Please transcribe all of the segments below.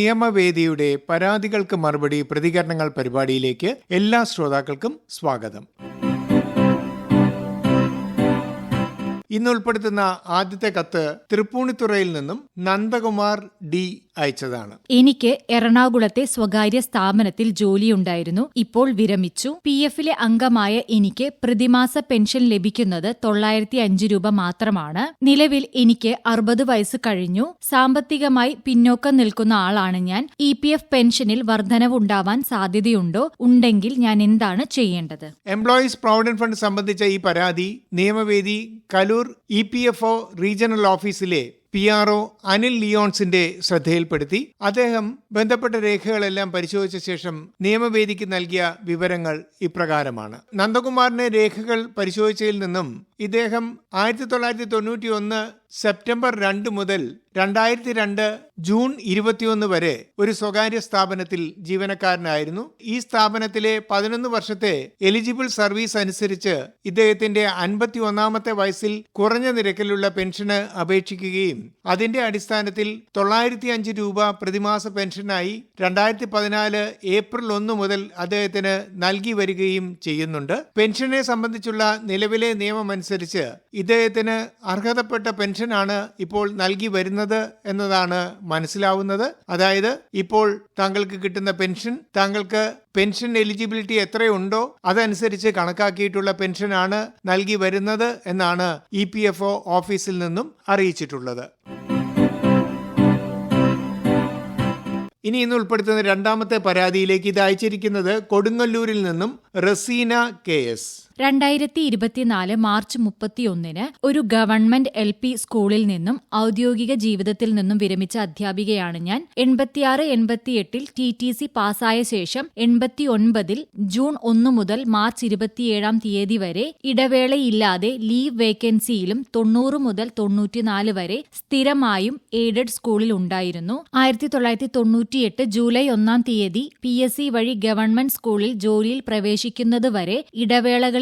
നിയമവേദിയുടെ പരാതികൾക്ക് മറുപടി പ്രതികരണങ്ങൾ പരിപാടിയിലേക്ക് എല്ലാ ശ്രോതാക്കൾക്കും സ്വാഗതം. ഇന്ന് ഉൾപ്പെടുത്തുന്ന ആദ്യത്തെ കത്ത് തൃപ്പൂണിത്തുറയിൽ നിന്നും നന്ദകുമാർ ഡി അയച്ചതാണ്. എനിക്ക് എറണാകുളത്തെ സ്വകാര്യ സ്ഥാപനത്തിൽ ജോലിയുണ്ടായിരുന്നു. ഇപ്പോൾ വിരമിച്ചു. പി എഫിലെ അംഗമായ എനിക്ക് പ്രതിമാസ പെൻഷൻ ലഭിക്കുന്നത് തൊള്ളായിരത്തി അഞ്ച് രൂപ മാത്രമാണ്. നിലവിൽ എനിക്ക് അറുപത് വയസ്സ് കഴിഞ്ഞു. സാമ്പത്തികമായി പിന്നോക്കം നിൽക്കുന്ന ആളാണ് ഞാൻ. ഇ പി എഫ് പെൻഷനിൽ വർധനവുണ്ടാവാൻ സാധ്യതയുണ്ടോ? ഉണ്ടെങ്കിൽ ഞാൻ എന്താണ് ചെയ്യേണ്ടത്? എംപ്ലോയീസ് പ്രൊവിഡന്റ് ഫണ്ട് സംബന്ധിച്ച ഈ പരാതി നിയമവേദി Kaloor E P F O regional ഓഫീസിലെ പി ആർ ഒ അനിൽ ലിയോൺസിന്റെ ശ്രദ്ധയിൽപ്പെടുത്തി അദ്ദേഹം ബന്ധപ്പെട്ട രേഖകളെല്ലാം പരിശോധിച്ച ശേഷം നിയമവേദിക്ക് നൽകിയ വിവരങ്ങൾ ഇപ്രകാരമാണ്. നന്ദകുമാറിന്റെ രേഖകൾ പരിശോധിച്ചതിൽ നിന്നും ഇദ്ദേഹം ആയിരത്തി തൊള്ളായിരത്തി തൊണ്ണൂറ്റി ഒന്ന് സെപ്റ്റംബർ രണ്ട് മുതൽ രണ്ടായിരത്തി രണ്ട് ജൂൺ ഇരുപത്തിയൊന്ന് വരെ ഒരു സ്വകാര്യ സ്ഥാപനത്തിൽ ജീവനക്കാരനായിരുന്നു. ഈ സ്ഥാപനത്തിലെ പതിനൊന്ന് വർഷത്തെ എലിജിബിൾ സർവീസ് അനുസരിച്ച് ഇദ്ദേഹത്തിന്റെ അൻപത്തി ഒന്നാമത്തെ വയസ്സിൽ കുറഞ്ഞ നിരക്കിലുള്ള പെൻഷന് അപേക്ഷിക്കുകയും അതിന്റെ അടിസ്ഥാനത്തിൽ തൊള്ളായിരത്തി അഞ്ച് രൂപ പ്രതിമാസ പെൻഷനായി രണ്ടായിരത്തി പതിനാല് ഏപ്രിൽ ഒന്ന് മുതൽ അദ്ദേഹത്തിന് നൽകി വരികയും ചെയ്യുന്നുണ്ട്. പെൻഷനെ സംബന്ധിച്ചുള്ള നിലവിലെ നിയമമനുസരിച്ച് ഇദ്ദേഹത്തിന് അർഹതപ്പെട്ട പെൻഷനാണ് ഇപ്പോൾ നൽകി വരുന്നത് എന്നതാണ് മനസ്സിലാവുന്നത്. അതായത് ഇപ്പോൾ താങ്കൾക്ക് കിട്ടുന്ന പെൻഷൻ താങ്കൾക്ക് പെൻഷൻ എലിജിബിലിറ്റി എത്രയുണ്ടോ അതനുസരിച്ച് കണക്കാക്കിയിട്ടുള്ള പെൻഷനാണ് നൽകി വരുന്നത് എന്നാണ് ഇ ഓഫീസിൽ നിന്നും അറിയിച്ചിട്ടുള്ളത്. ഇനി ഇന്ന് ഉൾപ്പെടുത്തുന്ന രണ്ടാമത്തെ പരാതിയിലേക്ക് ഇത് അയച്ചിരിക്കുന്നത് കൊടുങ്ങല്ലൂരിൽ നിന്നും റസീന കെ എസ്. രണ്ടായിരത്തി ഇരുപത്തിനാല് മാർച്ച് മുപ്പത്തിയൊന്നിന് ഒരു ഗവൺമെന്റ് എൽ പി സ്കൂളിൽ നിന്നും ഔദ്യോഗിക ജീവിതത്തിൽ നിന്നും വിരമിച്ച അധ്യാപികയാണ് ഞാൻ. എൺപത്തിയാറ് എൺപത്തിയെട്ടിൽ ടി ടി സി പാസ്സായ ശേഷം എൺപത്തി ഒൻപതിൽ ജൂൺ ഒന്ന് മുതൽ മാർച്ച് ഇരുപത്തിയേഴാം തീയതി വരെ ഇടവേളയില്ലാതെ ലീവ് വേക്കൻസിയിലും തൊണ്ണൂറ് മുതൽ തൊണ്ണൂറ്റിനാല് വരെ സ്ഥിരമായും എയ്ഡഡ് സ്കൂളിൽ ഉണ്ടായിരുന്നു. ആയിരത്തി തൊള്ളായിരത്തി തൊണ്ണൂറ്റിയെട്ട് ജൂലൈ ഒന്നാം തീയതി പി എസ് സി വഴി ഗവൺമെന്റ് സ്കൂളിൽ ജോലിയിൽ പ്രവേശിക്കുന്നത് വരെ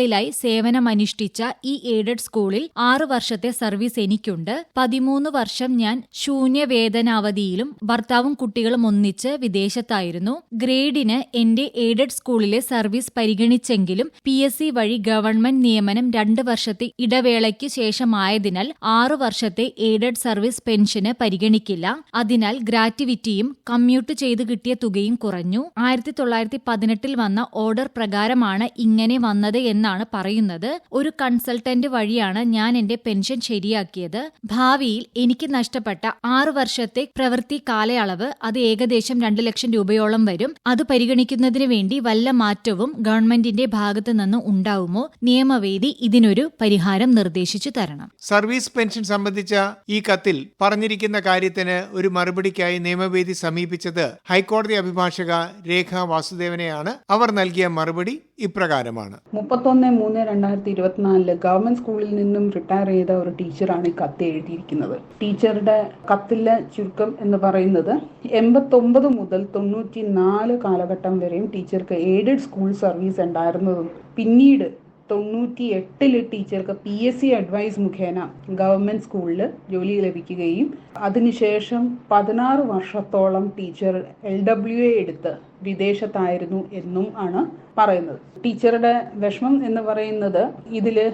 ഇടവേളകളിലായി സേവനമനുഷ്ഠിച്ച ഈ എയ്ഡഡ് സ്കൂളിൽ ആറു വർഷത്തെ സർവീസ് എനിക്കുണ്ട്. പതിമൂന്ന് വർഷം ഞാൻ ശൂന്യവേതനാവധിയിലും ഭർത്താവും കുട്ടികളും ഒന്നിച്ച് വിദേശത്തായിരുന്നു. ഗ്രേഡിന് എന്റെ എയ്ഡഡ് സ്കൂളിലെ സർവീസ് പരിഗണിച്ചെങ്കിലും പി എസ് സി വഴി ഗവൺമെന്റ് നിയമനം രണ്ട് വർഷത്തെ ഇടവേളയ്ക്ക് ശേഷമായതിനാൽ ആറു വർഷത്തെ എയ്ഡഡ് സർവീസ് പെൻഷന് പരിഗണിക്കില്ല. അതിനാൽ ഗ്രാറ്റുവിറ്റിയും കമ്മ്യൂട്ട് ചെയ്ത് കിട്ടിയ തുകയും കുറഞ്ഞു. ആയിരത്തി തൊള്ളായിരത്തി പതിനെട്ടിൽ വന്ന ഓർഡർ പ്രകാരമാണ് ഇങ്ങനെ വന്നത് എന്നാണ് പറയുന്നത്. ഒരു കൺസൾട്ടന്റ് വഴിയാണ് ഞാൻ എന്റെ പെൻഷൻ ശരിയാക്കിയത്. ഭാവിയിൽ എനിക്ക് നഷ്ടപ്പെട്ട ആറു വർഷത്തെ പ്രവൃത്തി കാലയളവ് അത് ഏകദേശം രണ്ട് ലക്ഷം രൂപയോളം വരും. അത് പരിഗണിക്കുന്നതിന് വേണ്ടി വല്ല മാറ്റവും ഗവൺമെന്റിന്റെ ഭാഗത്തു നിന്ന് ഉണ്ടാവുമോ? നിയമവേദി ഇതിനൊരു പരിഹാരം നിർദ്ദേശിച്ചു തരണം. സർവീസ് പെൻഷൻ സംബന്ധിച്ച ഈ കത്തിൽ പറഞ്ഞിരിക്കുന്ന കാര്യത്തിന് ഒരു മറുപടിക്കായി നിയമവേദി സമീപിച്ചത് ഹൈക്കോടതി അഭിഭാഷക രേഖ വാസുദേവനെയാണ്. അവർ നൽകിയ മറുപടി ഇപ്രകാരമാണ്. മുപ്പത്തൊന്ന് മൂന്ന് രണ്ടായിരത്തി ഇരുപത്തിനാലിൽ ഗവൺമെന്റ് സ്കൂളിൽ നിന്നും റിട്ടയർ ചെയ്ത ഒരു ടീച്ചറാണ് ഈ കത്ത് എഴുതിയിരിക്കുന്നത്. ടീച്ചറുടെ കത്തിലെ ചുരുക്കം എന്ന് പറയുന്നത് എൺപത്തൊമ്പത് മുതൽ തൊണ്ണൂറ്റി നാല് കാലഘട്ടം വരെയും ടീച്ചർക്ക് എയ്ഡഡ് സ്കൂൾ സർവീസ് ഉണ്ടായിരുന്നതും പിന്നീട് തൊണ്ണൂറ്റി എട്ടിൽ ടീച്ചർക്ക് പി എസ് സി അഡ്വൈസ് മുഖേന ഗവൺമെന്റ് സ്കൂളിൽ ജോലി ലഭിക്കുകയും അതിനുശേഷം പതിനാറ് വർഷത്തോളം ടീച്ചർ എൽ ഡബ്ല്യു എ എടുത്ത് വിദേശത്തായിരുന്നു എന്നും ആണ് പറയുന്നത്. ടീച്ചറുടെ വിഷമം എന്ന് പറയുന്നത് ഇതിൽ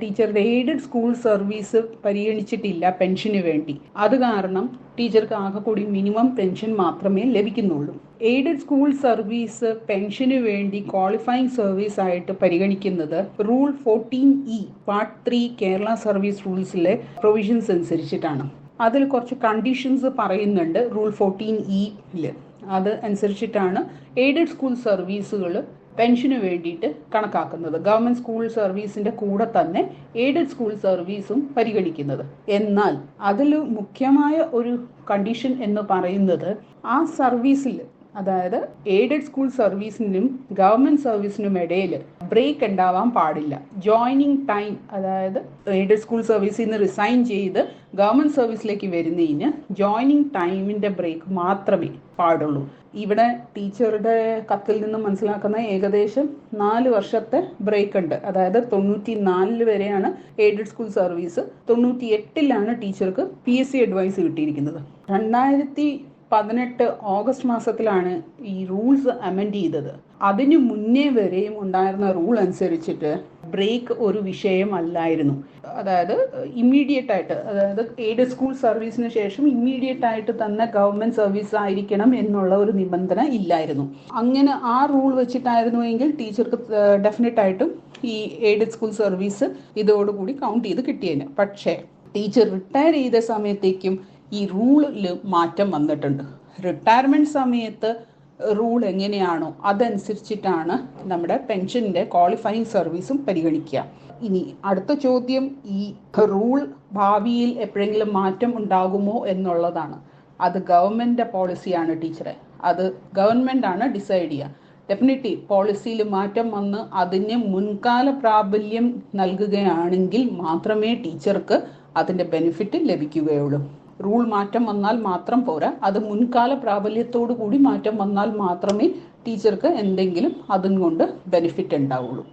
ടീച്ചറുടെ എയ്ഡഡ് സ്കൂൾ സർവീസ് പരിഗണിച്ചിട്ടില്ല പെൻഷന് വേണ്ടി. അത് കാരണം ടീച്ചർക്ക് ആകെ കൂടി മിനിമം പെൻഷൻ മാത്രമേ ലഭിക്കുന്നുള്ളൂ. എയ്ഡഡ് സ്കൂൾ സർവീസ് പെൻഷന് വേണ്ടി ക്വാളിഫയിങ് സർവീസ് ആയിട്ട് പരിഗണിക്കുന്നത് rule fourteen E part three Kerala service റൂൾസിലെ provisions അനുസരിച്ചിട്ടാണ്. അതിൽ കുറച്ച് കണ്ടീഷൻസ് പറയുന്നുണ്ട് റൂൾ ഫോർട്ടീൻ ഇയിൽ അത് അനുസരിച്ചിട്ടാണ് എയ്ഡഡ് സ്കൂൾ സർവീസുകൾ പെൻഷന് വേണ്ടിയിട്ട് കണക്കാക്കുന്നത്. ഗവൺമെന്റ് സ്കൂൾ സർവീസിന്റെ കൂടെ തന്നെ എയ്ഡഡ് സ്കൂൾ സർവീസും പരിഗണിക്കുന്നത്. എന്നാൽ അതിൽ മുഖ്യമായ ഒരു കണ്ടീഷൻ എന്ന് പറയുന്നത് ആ സർവീസിൽ അതായത് എയ്ഡഡ് സ്കൂൾ സർവീസിനും ഗവൺമെന്റ് സർവീസിനും ഇടയിൽ ബ്രേക്ക് ഉണ്ടാവാൻ പാടില്ല. ജോയിനിങ് ടൈം അതായത് എയ്ഡഡ് സ്കൂൾ സർവീസിൽ നിന്ന് റിസൈൻ ചെയ്ത് ഗവൺമെന്റ് സർവീസിലേക്ക് വരുന്നതിന് ജോയിനിങ് ടൈമിന്റെ ബ്രേക്ക് മാത്രമേ പാടുള്ളൂ. ഇവിടെ ടീച്ചറുടെ കത്തിൽ നിന്ന് മനസ്സിലാക്കുന്ന ഏകദേശം നാല് വർഷത്തെ ബ്രേക്ക് ഉണ്ട്. അതായത് തൊണ്ണൂറ്റി നാലിൽ വരെയാണ് എയ്ഡഡ് സ്കൂൾ സർവീസ് തൊണ്ണൂറ്റി എട്ടിലാണ് ടീച്ചർക്ക് പി എസ് സി അഡ്വൈസ് കിട്ടിയിരിക്കുന്നത്. രണ്ടായിരത്തി പതിനെട്ട് ഓഗസ്റ്റ് മാസത്തിലാണ് ഈ റൂൾസ് അമെൻഡ് ചെയ്തത്. അതിനു മുന്നേ വരെയും ഉണ്ടായിരുന്ന റൂൾ അനുസരിച്ചിട്ട് ബ്രേക്ക് ഒരു വിഷയമല്ലായിരുന്നു. അതായത് ഇമ്മീഡിയറ്റ് ആയിട്ട് അതായത് എയ്ഡ് സ്കൂൾ സർവീസിന് ശേഷം ഇമ്മീഡിയറ്റ് ആയിട്ട് തന്നെ ഗവൺമെന്റ് സർവീസ് ആയിരിക്കണം എന്നുള്ള ഒരു നിബന്ധന ഇല്ലായിരുന്നു. അങ്ങനെ ആ റൂൾ വെച്ചിട്ടായിരുന്നു എങ്കിൽ ടീച്ചർക്ക് ഡെഫിനറ്റ് ആയിട്ടും ഈ എയ്ഡഡ് സ്കൂൾ സർവീസ് ഇതോടുകൂടി കൗണ്ട് ചെയ്ത് കിട്ടിയേനെ. പക്ഷേ ടീച്ചർ റിട്ടയർ ചെയ്ത സമയത്തേക്കും ഈ റൂളിൽ മാറ്റം വന്നിട്ടുണ്ട്. റിട്ടയർമെന്റ് സമയത്ത് റൂൾ എങ്ങനെയാണോ അതനുസരിച്ചിട്ടാണ് നമ്മുടെ പെൻഷന്റെ ക്വാളിഫയിങ് സർവീസും പരിഗണിക്കുക. ഇനി അടുത്ത ചോദ്യം ഈ റൂൾ ഭാവിയിൽ എപ്പോഴെങ്കിലും മാറ്റം ഉണ്ടാകുമോ എന്നുള്ളതാണ്. അത് ഗവൺമെന്റിന്റെ പോളിസിയാണ് ടീച്ചറെ. അത് ഗവൺമെന്റ് ആണ് ഡിസൈഡ് ചെയ്യുക. ഡെഫിനറ്റ്ലി പോളിസിയിൽ മാറ്റം വന്ന് അതിന് മുൻകാല പ്രാബല്യം നൽകുകയാണെങ്കിൽ മാത്രമേ ടീച്ചർക്ക് അതിന്റെ ബെനിഫിറ്റ് ലഭിക്കുകയുള്ളൂ. റൂൾ മാറ്റം വന്നാൽ മാത്രം പോരാ. അത് മുൻകാല പ്രാബല്യത്തോടു കൂടി മാറ്റം വന്നാൽ മാത്രമേ ടീച്ചർക്ക് എന്തെങ്കിലും അതും കൊണ്ട് ബെനിഫിറ്റ് ഉണ്ടാവുള്ളൂ.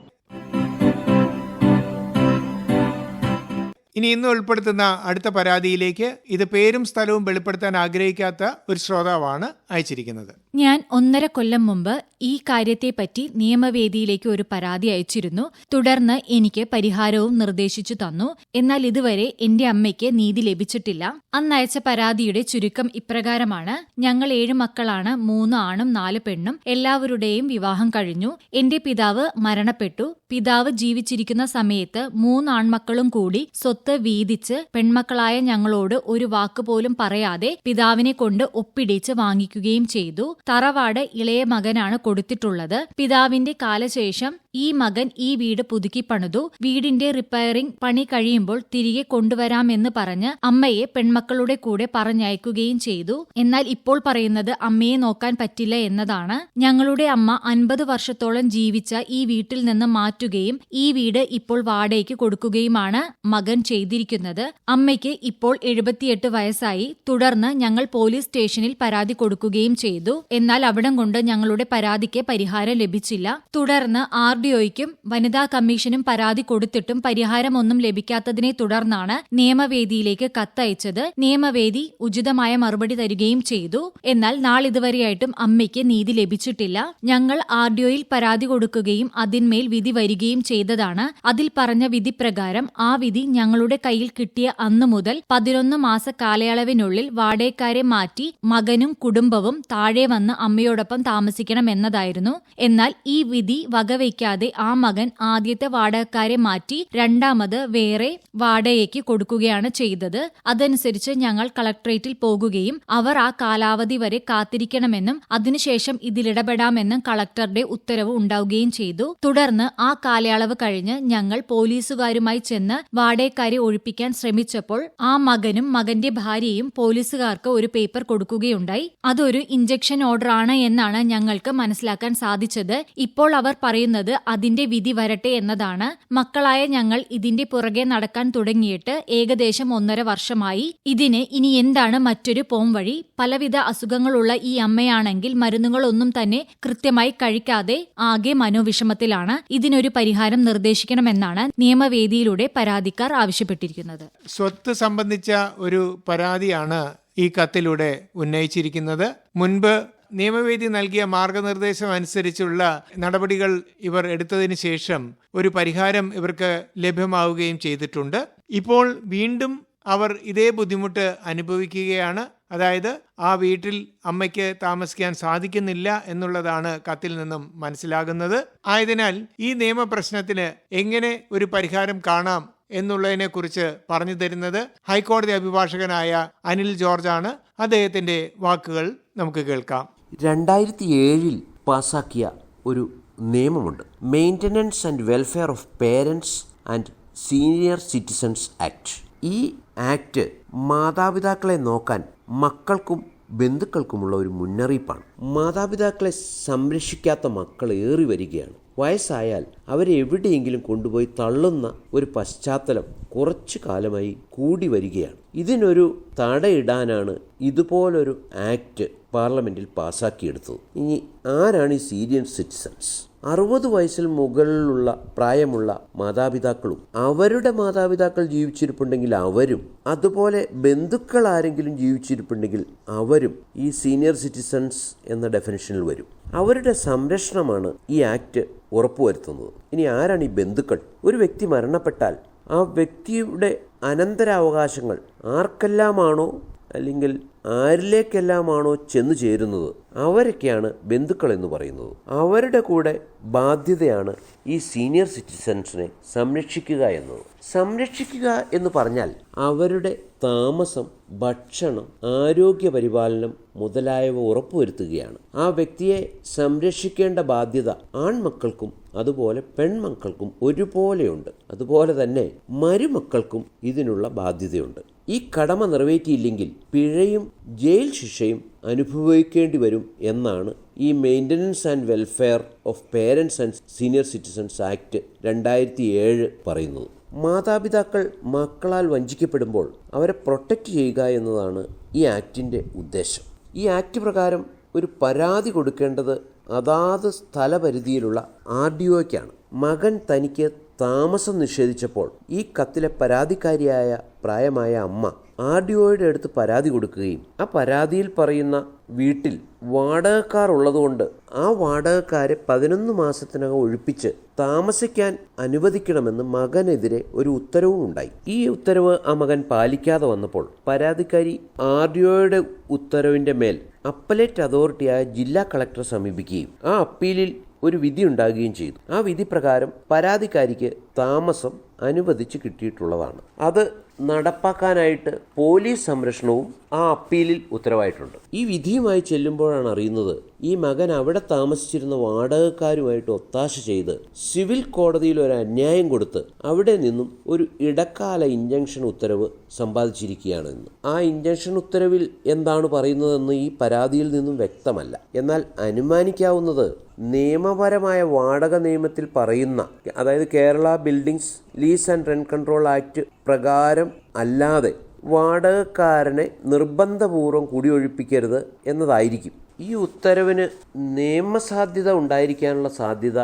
ഇനി ഇന്ന് ഉൾപ്പെടുത്തുന്ന അടുത്ത പരാതിയിലേക്ക് ഇത് പേരും സ്ഥലവും വെളിപ്പെടുത്താൻ ആഗ്രഹിക്കാത്ത ഒരു ശ്രോതാവാണ് അയച്ചിരിക്കുന്നത്. ഞാൻ ഒന്നര കൊല്ലം മുമ്പ് ഈ കാര്യത്തെപ്പറ്റി നിയമവേദിയിലേക്ക് ഒരു പരാതി അയച്ചിരുന്നു. തുടർന്ന് എനിക്ക് പരിഹാരവും നിർദ്ദേശിച്ചു തന്നു. എന്നാൽ ഇതുവരെ എന്റെ അമ്മയ്ക്ക് നീതി ലഭിച്ചിട്ടില്ല. അന്നയച്ച പരാതിയുടെ ചുരുക്കം ഇപ്രകാരമാണ്. ഞങ്ങൾ ഏഴ് മക്കളാണ്. മൂന്ന് ആണും നാല് പെണ്ണും. എല്ലാവരുടെയും വിവാഹം കഴിഞ്ഞു. എന്റെ പിതാവ് മരണപ്പെട്ടു. പിതാവ് ജീവിച്ചിരിക്കുന്ന സമയത്ത് മൂന്ന് ആൺമക്കളും കൂടി സ്വത്ത് വീതിച്ച് പെൺമക്കളായ ഞങ്ങളോട് ഒരു വാക്കുപോലും പറയാതെ പിതാവിനെ കൊണ്ട് ഒപ്പിടിച്ച് വാങ്ങിക്കുകയും ചെയ്തു. തറവാട് ഇളയ മകനാണ് കൊടുത്തിട്ടുള്ളത്. പിതാവിന്റെ കാലശേഷം ഈ മകൻ ഈ വീട് പുതുക്കി പണിതു. വീടിന്റെ റിപ്പയറിംഗ് പണി കഴിയുമ്പോൾ തിരികെ കൊണ്ടുവരാമെന്ന് പറഞ്ഞ് അമ്മയെ പെൺമക്കളുടെ കൂടെ പറഞ്ഞയക്കുകയും ചെയ്തു. എന്നാൽ ഇപ്പോൾ പറയുന്നത് അമ്മയെ നോക്കാൻ പറ്റില്ല എന്നതാണ്. ഞങ്ങളുടെ അമ്മ അൻപത് വർഷത്തോളം ജീവിച്ച ഈ വീട്ടിൽ നിന്ന് മാറ്റുകയും ഈ വീട് ഇപ്പോൾ വാടകയ്ക്ക് കൊടുക്കുകയുമാണ് മകൻ ചെയ്തിരിക്കുന്നത്. അമ്മയ്ക്ക് ഇപ്പോൾ എഴുപത്തിയെട്ട് വയസ്സായി. തുടർന്ന് ഞങ്ങൾ പോലീസ് സ്റ്റേഷനിൽ പരാതി കൊടുക്കുകയും ചെയ്തു. എന്നാൽ അവിടം കൊണ്ട് ഞങ്ങളുടെ പരാതിക്ക് പരിഹാരം ലഭിച്ചില്ല. തുടർന്ന് ആർ ഡിഒയ്ക്കും വനിതാ കമ്മീഷനും പരാതി കൊടുത്തിട്ടും പരിഹാരമൊന്നും ലഭിക്കാത്തതിനെ തുടർന്നാണ് നിയമവേദിയിലേക്ക് കത്തയച്ചത്. നിയമവേദി ഉചിതമായ മറുപടി തരികയും ചെയ്തു. എന്നാൽ നാളിതുവരെയായിട്ടും അമ്മയ്ക്ക് നീതി ലഭിച്ചിട്ടില്ല. ഞങ്ങൾ ആർ ഡിഒയിൽ പരാതി കൊടുക്കുകയും അതിന്മേൽ വിധി വരികയും ചെയ്തതാണ്. അതിൽ പറഞ്ഞ വിധി പ്രകാരം ആ വിധി ഞങ്ങളുടെ കയ്യിൽ കിട്ടിയ അന്നു മുതൽ പതിനൊന്ന് മാസ കാലയളവിനുള്ളിൽ വാടകക്കാരെ മാറ്റി മകനും കുടുംബവും താഴെ വന്ന് അമ്മയോടൊപ്പം താമസിക്കണം എന്നതായിരുന്നു എന്നാൽ ഈ വിധി വകവയ്ക്കാതെ ആ മകൻ ആദ്യത്തെ വാടകക്കാരെ മാറ്റി രണ്ടാമത് വേറെ വാടകയ്ക്ക് കൊടുക്കുകയാണ് ചെയ്തത്. അതനുസരിച്ച് ഞങ്ങൾ കളക്ട്രേറ്റിൽ പോകുകയും അവർ ആ കാലാവധി വരെ കാത്തിരിക്കണമെന്നും അതിനുശേഷം ഇതിലിടപെടാമെന്നും കളക്ടറുടെ ഉത്തരവ് ഉണ്ടാവുകയും ചെയ്തു. തുടർന്ന് ആ കാലയളവ് കഴിഞ്ഞ് ഞങ്ങൾ പോലീസുകാരുമായി ചെന്ന് വാടകക്കാരെ ഒഴിപ്പിക്കാൻ ശ്രമിച്ചപ്പോൾ ആ മകനും മകന്റെ ഭാര്യയും പോലീസുകാർക്ക് ഒരു പേപ്പർ കൊടുക്കുകയുണ്ടായി. അതൊരു ഇഞ്ചക്ഷൻ ഓർഡർ ആണ് എന്നാണ് ഞങ്ങൾക്ക് മനസ്സിലാക്കാൻ സാധിച്ചത്. ഇപ്പോൾ അവർ പറയുന്നത് അതിന്റെ വിധി വരട്ടെ എന്നതാണ്. മക്കളായ ഞങ്ങൾ ഇതിന്റെ പുറകെ നടക്കാൻ തുടങ്ങിയിട്ട് ഏകദേശം ഒന്നര വർഷമായി. ഇതിന് ഇനി എന്താണ് മറ്റൊരു പോം വഴി? പലവിധ അസുഖങ്ങളുള്ള ഈ അമ്മയാണെങ്കിൽ മരുന്നുകളൊന്നും തന്നെ കൃത്യമായി കഴിക്കാതെ ആകെ മനോവിഷമത്തിലാണ്. ഇതിനൊരു പരിഹാരം നിർദ്ദേശിക്കണമെന്നാണ് നിയമവേദിയിലൂടെ പരാതിക്കാർ ആവശ്യപ്പെട്ടിരിക്കുന്നത്. സ്വത്ത് സംബന്ധിച്ച ഒരു പരാതിയാണ് ഈ കത്തിലൂടെ ഉന്നയിച്ചിരിക്കുന്നത്. മുൻപ് നിയമവേദി നൽകിയ മാർഗനിർദ്ദേശം അനുസരിച്ചുള്ള നടപടികൾ ഇവർ എടുത്തതിന് ശേഷം ഒരു പരിഹാരം ഇവർക്ക് ലഭ്യമാവുകയും ചെയ്തിട്ടുണ്ട്. ഇപ്പോൾ വീണ്ടും അവർ ഇതേ ബുദ്ധിമുട്ട് അനുഭവിക്കുകയാണ്. അതായത് ആ വീട്ടിൽ അമ്മയ്ക്ക് താമസിക്കാൻ സാധിക്കുന്നില്ല എന്നുള്ളതാണ് കത്തിൽ നിന്നും മനസ്സിലാകുന്നത്. ആയതിനാൽ ഈ നിയമപ്രശ്നത്തിന് എങ്ങനെ ഒരു പരിഹാരം കാണാം എന്നുള്ളതിനെക്കുറിച്ച് പറഞ്ഞു തരുന്നത് ഹൈക്കോടതി അഭിഭാഷകനായ അനിൽ ജോർജാണ്. അദ്ദേഹത്തിന്റെ വാക്കുകൾ നമുക്ക് കേൾക്കാം. രണ്ടായിരത്തി ഏഴിൽ പാസാക്കിയ ഒരു നിയമമുണ്ട്. Maintenance and welfare of parents and senior citizens act ഈ ആക്ട് മാതാപിതാക്കളെ നോക്കാൻ മക്കൾക്കും ബന്ധുക്കൾക്കുമുള്ള ഒരു മുന്നറിയിപ്പാണ്. മാതാപിതാക്കളെ സംരക്ഷിക്കാത്ത മക്കൾ ഏറി വരികയാണ്. വയസ്സായാൽ അവരെ എവിടെയെങ്കിലും കൊണ്ടുപോയി തള്ളുന്ന ഒരു പശ്ചാത്തലം കുറച്ചു കാലമായി കൂടി വരികയാണ്. ഇതിനൊരു തടയിടാനാണ് ഇതുപോലൊരു ആക്ട് പാർലമെന്റിൽ പാസാക്കിയെടുത്തത്. ഇനി ആരാണ് ഈ സീനിയർ സിറ്റിസൺസ്? അറുപത് വയസ്സിൽ മുകളിലുള്ള പ്രായമുള്ള മാതാപിതാക്കളും അവരുടെ മാതാപിതാക്കൾ ജീവിച്ചിരിപ്പുണ്ടെങ്കിൽ അവരും അതുപോലെ ബന്ധുക്കൾ ആരെങ്കിലും ജീവിച്ചിരിപ്പുണ്ടെങ്കിൽ അവരും ഈ സീനിയർ സിറ്റിസൺസ് എന്ന ഡെഫിനിഷനിൽ വരും. അവരുടെ സംരക്ഷണമാണ് ഈ ആക്ട് ഉറപ്പുവരുത്തുന്നത്. ഇനി ആരാണ് ഈ ബന്ധുക്കൾ? ഒരു വ്യക്തി മരണപ്പെട്ടാൽ ആ വ്യക്തിയുടെ അനന്തരാവകാശങ്ങൾ ആർക്കെല്ലാമാണോ അല്ലെങ്കിൽ ആരിലേക്കെല്ലാമാണോ ചെന്നു ചേരുന്നത്? അവരൊക്കെയാണ് ബന്ധുക്കൾ എന്ന് പറയുന്നത്. അവരുടെ കൂടെ ബാധ്യതയാണ് ഈ സീനിയർ സിറ്റിസൻസിനെ സംരക്ഷിക്കുക എന്നത്. സംരക്ഷിക്കുക എന്ന് പറഞ്ഞാൽ അവരുടെ താമസം ഭക്ഷണം ആരോഗ്യ പരിപാലനം മുതലായവ ഉറപ്പുവരുത്തുകയാണ്. ആ വ്യക്തിയെ സംരക്ഷിക്കേണ്ട ബാധ്യത ആൺമക്കൾക്കും അതുപോലെ പെൺമക്കൾക്കും ഒരുപോലെയുണ്ട്. അതുപോലെ തന്നെ മരുമക്കൾക്കും ഇതിനുള്ള ബാധ്യതയുണ്ട്. ഈ കടമ നിറവേറ്റിയില്ലെങ്കിൽ പിഴയും ജയിൽ ശിക്ഷയും അനുഭവിക്കേണ്ടി വരും എന്നാണ് ഈ maintenance and welfare of parents and senior citizens act രണ്ടായിരത്തി ഏഴ് പറയുന്നത്. മാതാപിതാക്കൾ മക്കളാൽ വഞ്ചിക്കപ്പെടുമ്പോൾ അവരെ പ്രൊട്ടക്റ്റ് ചെയ്യുക എന്നതാണ് ഈ ആക്ടിന്റെ ഉദ്ദേശം. ഈ ആക്ട് പ്രകാരം ഒരു പരാതി കൊടുക്കേണ്ടത് അതാത് സ്ഥലപരിധിയിലുള്ള ആർ ഡി ഒക്കാണ്. മകൻ തനിക്ക് താമസം നിഷേധിച്ചപ്പോൾ ഈ കത്തിലെ പരാതിക്കാരിയായ പ്രായമായ അമ്മ ആർ ഡി ഒയുടെ അടുത്ത് പരാതി കൊടുക്കുകയും ആ പരാതിയിൽ പറയുന്ന വീട്ടിൽ വാടകക്കാർ ഉള്ളതുകൊണ്ട് ആ വാടകക്കാരെ പതിനൊന്ന് മാസത്തിനകം ഒഴിപ്പിച്ച് താമസിക്കാൻ അനുവദിക്കണമെന്ന് മകനെതിരെ ഒരു ഉത്തരവും ഉണ്ടായി. ഈ ഉത്തരവ് ആ മകൻ പാലിക്കാതെ വന്നപ്പോൾ പരാതിക്കാരി ആർ ഡി ഒയുടെ ഉത്തരവിന്റെ മേൽ അപ്പലേറ്റ് അതോറിറ്റിയായ ജില്ലാ കളക്ടറെ സമീപിക്കുകയും ആ അപ്പീലിൽ ഒരു വിധി ഉണ്ടാകുകയും ചെയ്തു. ആ വിധി പ്രകാരം പരാതിക്കാരിക്ക് താമസം അനുവദിച്ച് കിട്ടിയിട്ടുള്ളതാണ്. അത് നടപ്പാക്കാനായിട്ട് പോലീസ് സംരക്ഷണവും ആ അപ്പീലിൽ ഉത്തരവായിട്ടുണ്ട്. ഈ വിധിയുമായി ചെല്ലുമ്പോഴാണ് അറിയുന്നത് ഈ മകൻ അവിടെ താമസിച്ചിരുന്ന വാടകക്കാരുമായിട്ട് ഒത്താശ ചെയ്ത് സിവിൽ കോടതിയിൽ ഒരു അന്യായം കൊടുത്ത് അവിടെ നിന്നും ഒരു ഇടക്കാല ഇഞ്ചക്ഷൻ ഉത്തരവ് സമ്പാദിച്ചിരിക്കുകയാണെന്ന്. ആ ഇഞ്ചക്ഷൻ ഉത്തരവിൽ എന്താണ് പറയുന്നതെന്ന് ഈ പരാതിയിൽ നിന്നും വ്യക്തമല്ല. എന്നാൽ അനുമാനിക്കാവുന്നത് നിയമപരമായ വാടക നിയമത്തിൽ പറയുന്ന അതായത് Kerala buildings lease and rent control act പ്രകാരം അല്ലാതെ വാടകക്കാരനെ നിർബന്ധപൂർവം കുടിയൊഴിപ്പിക്കരുത് എന്നതായിരിക്കും. ഈ ഉത്തരവിന് നിയമസാധ്യത ഉണ്ടായിരിക്കാനുള്ള സാധ്യത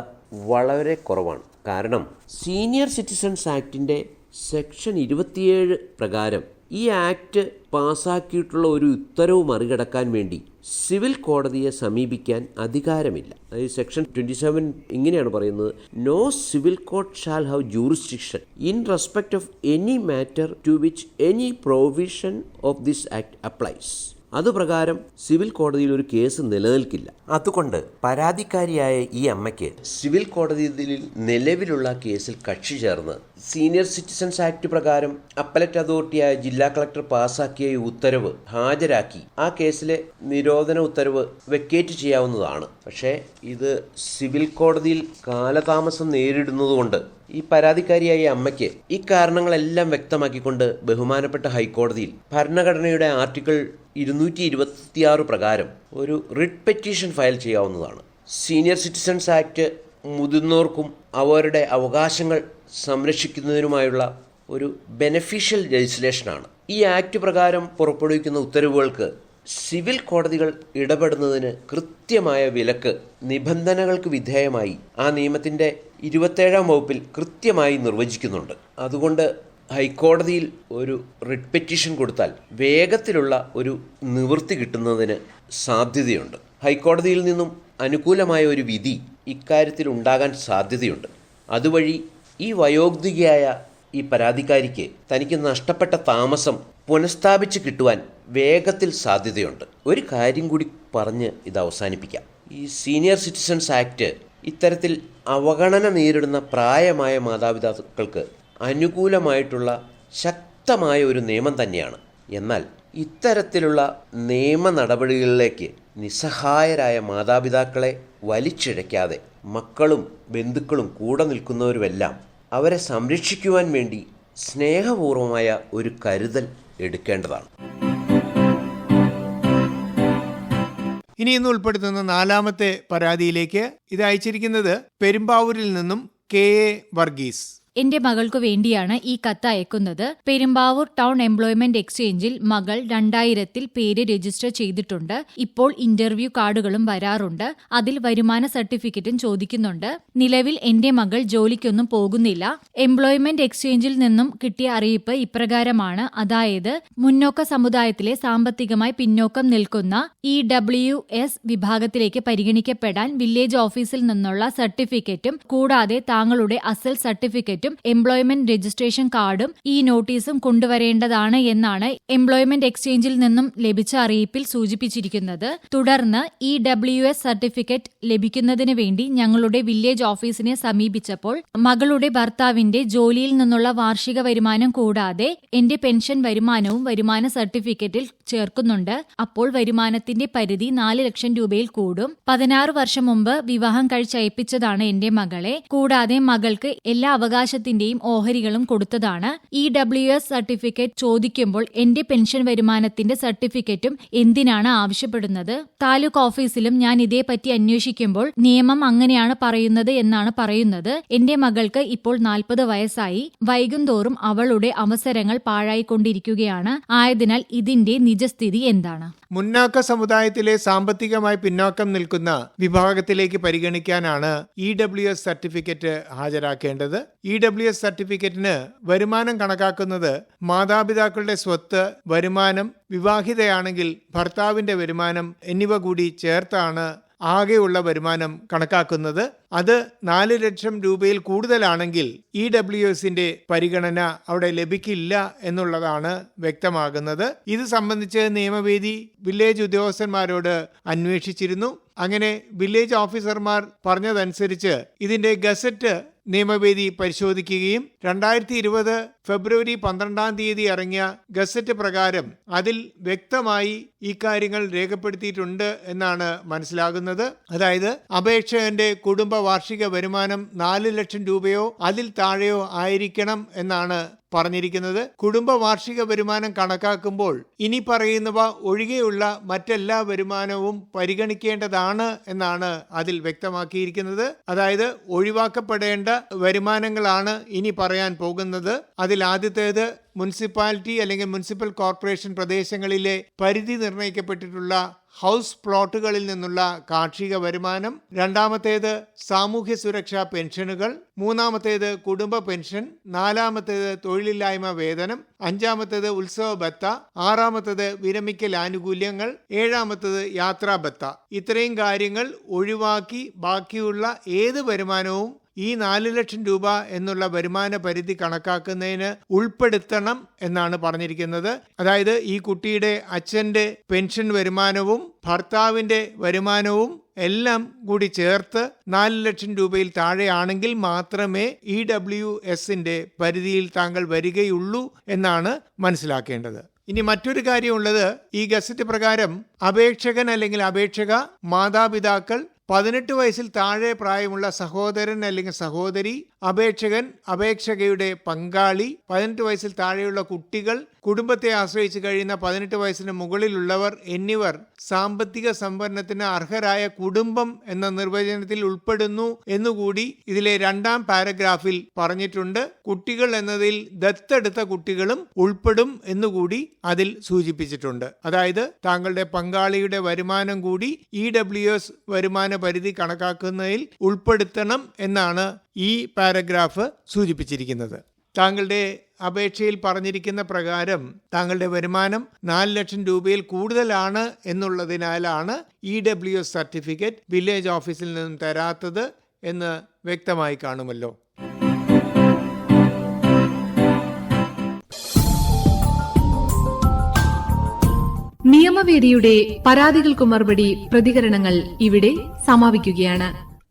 വളരെ കുറവാണ്. കാരണം സീനിയർ സിറ്റിസൺസ് ആക്ടിന്റെ സെക്ഷൻ ഇരുപത്തിയേഴ് പ്രകാരം ഈ ആക്ട് പാസാക്കിയിട്ടുള്ള ഒരു ഉത്തരവ് മറികടക്കാൻ വേണ്ടി സിവിൽ കോടതിയെ സമീപിക്കാൻ അധികാരമില്ല. അതായത് സെക്ഷൻ ട്വന്റി സെവൻ ഇങ്ങനെയാണ് പറയുന്നത്. No civil court shall have jurisdiction in respect of any matter to which any provision of this act applies അതുപ്രകാരം സിവിൽ കോടതിയിൽ ഒരു കേസ് നിലനിൽക്കില്ല. അതുകൊണ്ട് പരാതിക്കാരിയായ ഈ അമ്മയ്ക്ക് സിവിൽ കോടതിയിൽ നിലവിലുള്ള കേസിൽ കക്ഷി ചേർന്ന് സീനിയർ സിറ്റിസൺസ് ആക്ട് പ്രകാരം അപ്പലറ്റ് അതോറിറ്റിയായ ജില്ലാ കളക്ടർ പാസാക്കിയ ഈ ഉത്തരവ് ഹാജരാക്കി. ആ കേസിലെ നിരോധന ഉത്തരവ് വെക്കേറ്റ് ചെയ്യാവുന്നതാണ്. പക്ഷേ ഇത് സിവിൽ കോടതിയിൽ കാലതാമസം നേരിടുന്നതുകൊണ്ട് ഈ പരാതിക്കാരിയായ അമ്മയ്ക്ക് ഈ കാരണങ്ങളെല്ലാം വ്യക്തമാക്കിക്കൊണ്ട് ബഹുമാനപ്പെട്ട ഹൈക്കോടതിയിൽ ഭരണഘടനയുടെ ആർട്ടിക്കിൾ ഇരുന്നൂറ്റി ഇരുപത്തിയാറ് പ്രകാരം ഒരു റിട്ട് പെറ്റീഷൻ ഫയൽ ചെയ്യാവുന്നതാണ്. സീനിയർ സിറ്റിസൺസ് ആക്ട് മുതിർന്നവർക്കും അവരുടെ അവകാശങ്ങൾ സംരക്ഷിക്കുന്നതിനുമായുള്ള ഒരു ബെനഫിഷ്യൽ ലെജിസ്ലേഷനാണ് ഈ ആക്ട് പ്രകാരം പുറപ്പെടുവിക്കുന്ന ഉത്തരവുകൾക്ക് സിവിൽ കോടതികൾ ഇടപെടുന്നതിന് കൃത്യമായ വിലക്ക് നിബന്ധനകൾക്ക് വിധേയമായി ആ നിയമത്തിന്റെ ഇരുപത്തേഴാം വകുപ്പിൽ കൃത്യമായി നിർവചിക്കുന്നുണ്ട്. അതുകൊണ്ട് ഹൈക്കോടതിയിൽ ഒരു റിട്ട് പെറ്റീഷൻ കൊടുത്താൽ വേഗത്തിലുള്ള ഒരു നിവൃത്തി കിട്ടുന്നതിന് സാധ്യതയുണ്ട്. ഹൈക്കോടതിയിൽ നിന്നും അനുകൂലമായ ഒരു വിധി ഇക്കാര്യത്തിൽ ഉണ്ടാകാൻ സാധ്യതയുണ്ട്. അതുവഴി ഈ വയോഗ്തികയായ ഈ പരാതിക്കാരിക്ക് തനിക്ക് നഷ്ടപ്പെട്ട താമസം പുനഃസ്ഥാപിച്ച് കിട്ടുവാൻ വേഗത്തിൽ സാധ്യതയുണ്ട്. ഒരു കാര്യം കൂടി പറഞ്ഞ് ഇത് അവസാനിപ്പിക്കാം. ഈ സീനിയർ സിറ്റിസൺസ് ആക്ട് ഇത്തരത്തിൽ അവഗണന നേരിടുന്ന പ്രായമായ മാതാപിതാക്കൾക്ക് അനുകൂലമായിട്ടുള്ള ശക്തമായ ഒരു നിയമം തന്നെയാണ്. എന്നാൽ ഇത്തരത്തിലുള്ള നിയമ നടപടികളിലേക്ക് നിസ്സഹായരായ മാതാപിതാക്കളെ വലിച്ചിഴയ്ക്കാതെ മക്കളും ബന്ധുക്കളും കൂടെ നിൽക്കുന്നവരുമെല്ലാം അവരെ സംരക്ഷിക്കുവാൻ വേണ്ടി സ്നേഹപൂർവമായ ഒരു കരുതൽ എടുക്കേണ്ടതാണ്. ഇനി ഇന്ന് ഉൾപ്പെടുത്തുന്ന നാലാമത്തെ പരാതിയിലേക്ക് ഇത് അയച്ചിരിക്കുന്നത് പെരുമ്പാവൂരിൽ നിന്നും കെ എ വർഗീസ്. എന്റെ മകൾക്കു വേണ്ടിയാണ് ഈ കത്ത് അയക്കുന്നത്. പെരുമ്പാവൂർ ടൗൺ എംപ്ലോയ്മെന്റ് എക്സ്ചേഞ്ചിൽ മകൾ രണ്ടായിരത്തിൽ പേര് രജിസ്റ്റർ ചെയ്തിട്ടുണ്ട്. ഇപ്പോൾ ഇന്റർവ്യൂ കാർഡുകളും വരാറുണ്ട്. അതിൽ വരുമാന സർട്ടിഫിക്കറ്റും ചോദിക്കുന്നുണ്ട്. നിലവിൽ എന്റെ മകൾ ജോലിക്കൊന്നും പോകുന്നില്ല. എംപ്ലോയ്മെന്റ് എക്സ്ചേഞ്ചിൽ നിന്നും കിട്ടിയ അറിയിപ്പ് ഇപ്രകാരമാണ്. അതായത് മുന്നോക്ക സമുദായത്തിലെ സാമ്പത്തികമായി പിന്നോക്കം നിൽക്കുന്ന ഇ ഡബ്ല്യു എസ് വിഭാഗത്തിലേക്ക് പരിഗണിക്കപ്പെടാൻ വില്ലേജ് ഓഫീസിൽ നിന്നുള്ള സർട്ടിഫിക്കറ്റും കൂടാതെ താങ്കളുടെ അസൽ സർട്ടിഫിക്കറ്റും എംപ്ലോയ്മെന്റ് രജിസ്ട്രേഷൻ കാർഡും ഈ നോട്ടീസും കൊണ്ടുവരേണ്ടതാണ് എന്നാണ് എംപ്ലോയ്മെന്റ് എക്സ്ചേഞ്ചിൽ നിന്നും ലഭിച്ച അറിയിപ്പിൽ സൂചിപ്പിച്ചിരിക്കുന്നത്. തുടർന്ന് ഇ ഡബ്ല്യു എസ് സർട്ടിഫിക്കറ്റ് ലഭിക്കുന്നതിന് വേണ്ടി ഞങ്ങളുടെ വില്ലേജ് ഓഫീസിനെ സമീപിച്ചപ്പോൾ മകളുടെ ഭർത്താവിന്റെ ജോലിയിൽ നിന്നുള്ള വാർഷിക വരുമാനം കൂടാതെ എന്റെ പെൻഷൻ വരുമാനവും വരുമാന സർട്ടിഫിക്കറ്റിൽ ചേർക്കുന്നുണ്ട്. അപ്പോൾ വരുമാനത്തിന്റെ പരിധി നാല് ലക്ഷം രൂപയിൽ കൂടും. പതിനാറ് വർഷം മുമ്പ് വിവാഹം കഴിച്ചയപ്പിച്ചതാണ് എന്റെ മകളെ. കൂടാതെ മകൾക്ക് എല്ലാ അവകാശത്തിന്റെയും ഓഹരികളും കൊടുത്തതാണ്. ഇ ഡബ്ല്യു എസ് സർട്ടിഫിക്കറ്റ് ചോദിക്കുമ്പോൾ എന്റെ പെൻഷൻ വരുമാനത്തിന്റെ സർട്ടിഫിക്കറ്റും എന്തിനാണ് ആവശ്യപ്പെടുന്നത്? താലൂക്ക് ഓഫീസിലും ഞാൻ ഇതേപ്പറ്റി അന്വേഷിക്കുമ്പോൾ നിയമം അങ്ങനെയാണ് പറയുന്നത് എന്നാണ് പറയുന്നത്. എന്റെ മകൾക്ക് ഇപ്പോൾ നാൽപ്പത് വയസ്സായി. വൈകുന്തോറും അവളുടെ അവസരങ്ങൾ പാഴായിക്കൊണ്ടിരിക്കുകയാണ്. ആയതിനാൽ ഇതിന്റെ നിജസ്ഥിതി എന്താണ്? മുന്നാക്ക സമുദായത്തിലെ സാമ്പത്തികമായി പിന്നോക്കം നിൽക്കുന്ന വിഭാഗത്തിലേക്ക് പരിഗണിക്കാനാണ് ഇ ഡബ്ല്യു എസ് സർട്ടിഫിക്കറ്റ് ഹാജരാക്കേണ്ടത്. ഇ ഡബ്ല്യു എസ് സർട്ടിഫിക്കറ്റിന് വരുമാനം കണക്കാക്കുന്നത് മാതാപിതാക്കളുടെ സ്വത്ത് വരുമാനം വിവാഹിതയാണെങ്കിൽ ഭർത്താവിന്റെ വരുമാനം എന്നിവ കൂടി ചേർത്താണ് ആകെയുള്ള വരുമാനം കണക്കാക്കുന്നത് അത് നാല് ലക്ഷം രൂപയിൽ കൂടുതലാണെങ്കിൽ ഇ ഡബ്ല്യു എസിന്റെ പരിഗണന അവിടെ ലഭിക്കില്ല എന്നുള്ളതാണ് വ്യക്തമാകുന്നത്. ഇത് സംബന്ധിച്ച് നിയമവേദി വില്ലേജ് ഉദ്യോഗസ്ഥന്മാരോട് അന്വേഷിച്ചിരുന്നു. അങ്ങനെ വില്ലേജ് ഓഫീസർമാർ പറഞ്ഞതനുസരിച്ച് ഇതിന്റെ ഗസറ്റ് നിയമവേദി പരിശോധിക്കുകയും രണ്ടായിരത്തി ഇരുപത് ഫെബ്രുവരി പന്ത്രണ്ടാം തീയതി ഇറങ്ങിയ ഗസറ്റ് പ്രകാരം അതിൽ വ്യക്തമായി ഇക്കാര്യങ്ങൾ രേഖപ്പെടുത്തിയിട്ടുണ്ട് എന്നാണ് മനസ്സിലാകുന്നത്. അതായത് അപേക്ഷകന്റെ കുടുംബ വാർഷിക വരുമാനം നാല് ലക്ഷം രൂപയോ അതിൽ താഴെയോ ആയിരിക്കണം എന്നാണ് പറഞ്ഞിരിക്കുന്നത്. കുടുംബ വാർഷിക വരുമാനം കണക്കാക്കുമ്പോൾ ഇനി പറയുന്നവ ഒഴികെയുള്ള മറ്റെല്ലാ വരുമാനവും പരിഗണിക്കേണ്ടതാണ് എന്നാണ് അതിൽ വ്യക്തമാക്കിയിരിക്കുന്നത്. അതായത് ഒഴിവാക്കപ്പെടേണ്ട വരുമാനങ്ങളാണ് ഇനി പറയാൻ പോകുന്നത്. അതിൽ ആദ്യത്തേത് മുനിസിപ്പാലിറ്റി അല്ലെങ്കിൽ മുനിസിപ്പൽ കോർപ്പറേഷൻ പ്രദേശങ്ങളിലെ പരിധി നിർണയിക്കപ്പെട്ടിട്ടുള്ള ഹൗസ് പ്ലോട്ടുകളിൽ നിന്നുള്ള കാർഷിക വരുമാനം രണ്ടാമത്തേത് സാമൂഹ്യ സുരക്ഷാ പെൻഷനുകൾ മൂന്നാമത്തേത് കുടുംബ പെൻഷൻ നാലാമത്തേത് തൊഴിലില്ലായ്മ വേതനം അഞ്ചാമത്തേത് ഉത്സവ ബത്ത ആറാമത്തേത് വിരമിക്കൽ ആനുകൂല്യങ്ങൾ ഏഴാമത്തേത് യാത്രാ ബത്ത. ഇത്രയും കാര്യങ്ങൾ ഒഴിവാക്കി ബാക്കിയുള്ള ഏത് വരുമാനവും ഈ നാല് ലക്ഷം രൂപ എന്നുള്ള വരുമാന പരിധി കണക്കാക്കുന്നതിന് ഉൾപ്പെടുത്തണം എന്നാണ് പറഞ്ഞിരിക്കുന്നത്. അതായത് ഈ കുട്ടിയുടെ അച്ഛന്റെ പെൻഷൻ വരുമാനവും ഭർത്താവിന്റെ വരുമാനവും എല്ലാം കൂടി ചേർത്ത് നാല് ലക്ഷം രൂപയിൽ താഴെയാണെങ്കിൽ മാത്രമേ ഇ ഡബ്ല്യു എസിന്റെ പരിധിയിൽ താങ്കൾ വരികയുള്ളൂ എന്നാണ് മനസ്സിലാക്കേണ്ടത്. ഇനി മറ്റൊരു കാര്യമുള്ളത് ഈ ഗസറ്റ് പ്രകാരം അപേക്ഷകൻ അല്ലെങ്കിൽ അപേക്ഷക മാതാപിതാക്കൾ പതിനെട്ട് വയസ്സിൽ താഴെ പ്രായമുള്ള സഹോദരൻ അല്ലെങ്കിൽ സഹോദരി അപേക്ഷകൻ അപേക്ഷകയുടെ പങ്കാളി പതിനെട്ട് വയസ്സിൽ താഴെയുള്ള കുട്ടികൾ കുടുംബത്തെ ആശ്രയിച്ച് കഴിയുന്ന പതിനെട്ട് വയസ്സിന് മുകളിലുള്ളവർ എന്നിവർ സാമ്പത്തിക സംവരണത്തിന് അർഹരായ കുടുംബം എന്ന നിർവചനത്തിൽ ഉൾപ്പെടുന്നു എന്നുകൂടി ഇതിലെ രണ്ടാം പാരഗ്രാഫിൽ പറഞ്ഞിട്ടുണ്ട്. കുട്ടികൾ എന്നതിൽ ദത്തെടുത്ത കുട്ടികളും ഉൾപ്പെടും എന്നുകൂടി അതിൽ സൂചിപ്പിച്ചിട്ടുണ്ട്. അതായത് താങ്കളുടെ പങ്കാളിയുടെ വരുമാനം കൂടി ഇ ഡബ്ല്യു എസ് വരുമാന പരിധി കണക്കാക്കുന്നതിൽ ഉൾപ്പെടുത്തണം എന്നാണ് ഈ പാരഗ്രാഫ് സൂചിപ്പിച്ചിരിക്കുന്നത്. താങ്കളുടെ അപേക്ഷയിൽ പറഞ്ഞിരിക്കുന്ന പ്രകാരം താങ്കളുടെ വരുമാനം നാല് ലക്ഷം രൂപയിൽ കൂടുതലാണ് എന്നുള്ളതിനാലാണ് E W S certificate village ഓഫീസിൽ നിന്നും തരാത്തത് എന്ന് വ്യക്തമായി കാണുമല്ലോ. നിയമവേദിയുടെ പരാതികൾക്ക് മറുപടി പ്രതികരണങ്ങൾ ഇവിടെ സമാപിക്കുകയാണ്.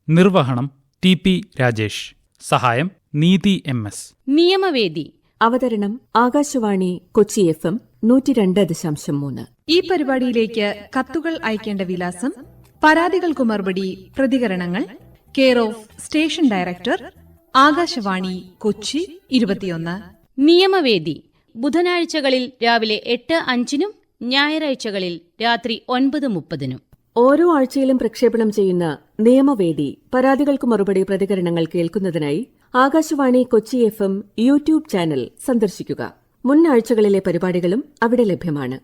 നിർവഹണം ടി പി രാജേഷ്. സഹായം നീതി എം എസ്. നിയമവേദി. അവതരണം ആകാശവാണി കൊച്ചി എഫ് എം നൂറ്റി രണ്ട് ദശാംശം മൂന്ന്. ഈ പരിപാടിയിലേക്ക് കത്തുകൾ അയക്കേണ്ട വിലാസം പരാതികൾക്ക് മറുപടി പ്രതികരണങ്ങൾ care of station director Akashvani Kochi ഇരുപത്തിയൊന്ന്. നിയമവേദി. ബുധനാഴ്ചകളിൽ രാവിലെ എട്ട് അഞ്ചിനും ഞായറാഴ്ചകളിൽ രാത്രി ഒൻപത് മുപ്പതിനും. ഓരോ ആഴ്ചയിലും പ്രക്ഷേപണം ചെയ്യുന്ന നിയമവേദി പരാതികൾക്ക് മറുപടി പ്രതികരണങ്ങൾ കേൾക്കുന്നതിനായി Akashvani Kochi F M YouTube channel സന്ദർശിക്കുക. മുൻ ആഴ്ചകളിലെ പരിപാടികളും അവിടെ ലഭ്യമാണ്.